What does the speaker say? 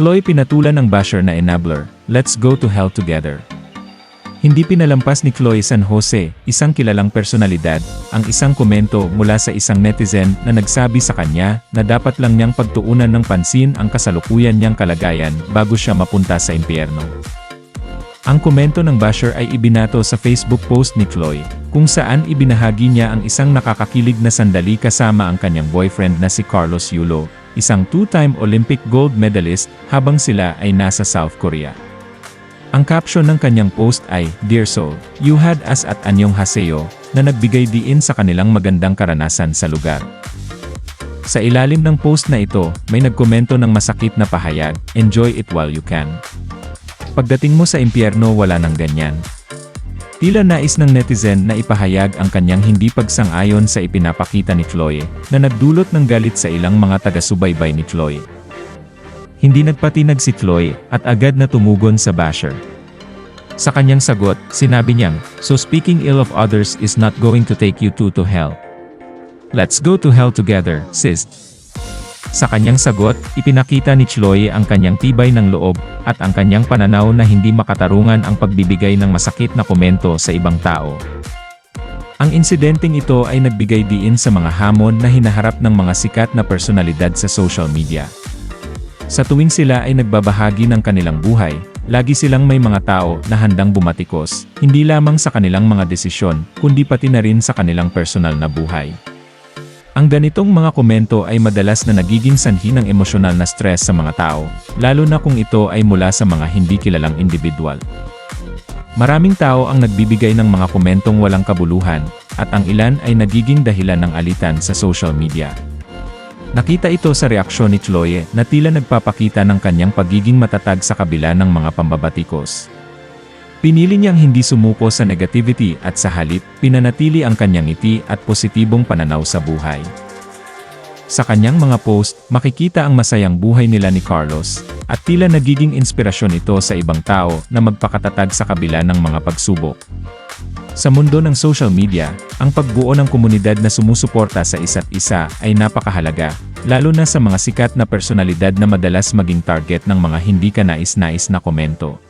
Chloe pinatulan ng basher na enabler, let's go to hell together. Hindi pinalampas ni Chloe San Jose, isang kilalang personalidad, ang isang komento mula sa isang netizen na nagsabi sa kanya na dapat lang niyang pagtuunan ng pansin ang kasalukuyan niyang kalagayan bago siya mapunta sa impyerno. Ang komento ng basher ay ibinato sa Facebook post ni Chloe, kung saan ibinahagi niya ang isang nakakakilig na sandali kasama ang kanyang boyfriend na si Carlos Yulo, isang two-time Olympic gold medalist habang sila ay nasa South Korea. Ang caption ng kanyang post ay, Dear Soul, you had us at Anyong Haseo, na nagbigay diin sa kanilang magandang karanasan sa lugar. Sa ilalim ng post na ito, may nagkomento ng masakit na pahayag, enjoy it while you can. Pagdating mo sa impyerno wala nang ganyan. Tila nais ng netizen na ipahayag ang kanyang hindi pagsang-ayon sa ipinapakita ni Chloe, na nagdulot ng galit sa ilang mga taga-subaybay ni Chloe. Hindi nagpatinag si Chloe at agad na tumugon sa basher. Sa kanyang sagot, sinabi niyang, So speaking ill of others is not going to take you two to hell. Let's go to hell together, sis. Sa kanyang sagot, ipinakita ni Chloe ang kanyang tibay ng loob at ang kanyang pananaw na hindi makatarungan ang pagbibigay ng masakit na komento sa ibang tao. Ang insidenteng ito ay nagbigay diin sa mga hamon na hinaharap ng mga sikat na personalidad sa social media. Sa tuwing sila ay nagbabahagi ng kanilang buhay, lagi silang may mga tao na handang bumatikos, hindi lamang sa kanilang mga desisyon, kundi pati na rin sa kanilang personal na buhay. Ang ganitong mga komento ay madalas na nagiging sanhi ng emosyonal na stress sa mga tao, lalo na kung ito ay mula sa mga hindi kilalang individual. Maraming tao ang nagbibigay ng mga komentong walang kabuluhan, at ang ilan ay nagiging dahilan ng alitan sa social media. Nakita ito sa reaksyon ni Chloe na tila nagpapakita ng kanyang pagiging matatag sa kabila ng mga pambabatikos. Pinili niyang hindi sumuko sa negativity at sa halip, pinanatili ang kanyang ngiti at positibong pananaw sa buhay. Sa kanyang mga post, makikita ang masayang buhay nila ni Carlos, at tila nagiging inspirasyon ito sa ibang tao na magpakatatag sa kabila ng mga pagsubok. Sa mundo ng social media, ang pagbuo ng komunidad na sumusuporta sa isa't isa ay napakahalaga, lalo na sa mga sikat na personalidad na madalas maging target ng mga hindi ka nais-nais na komento.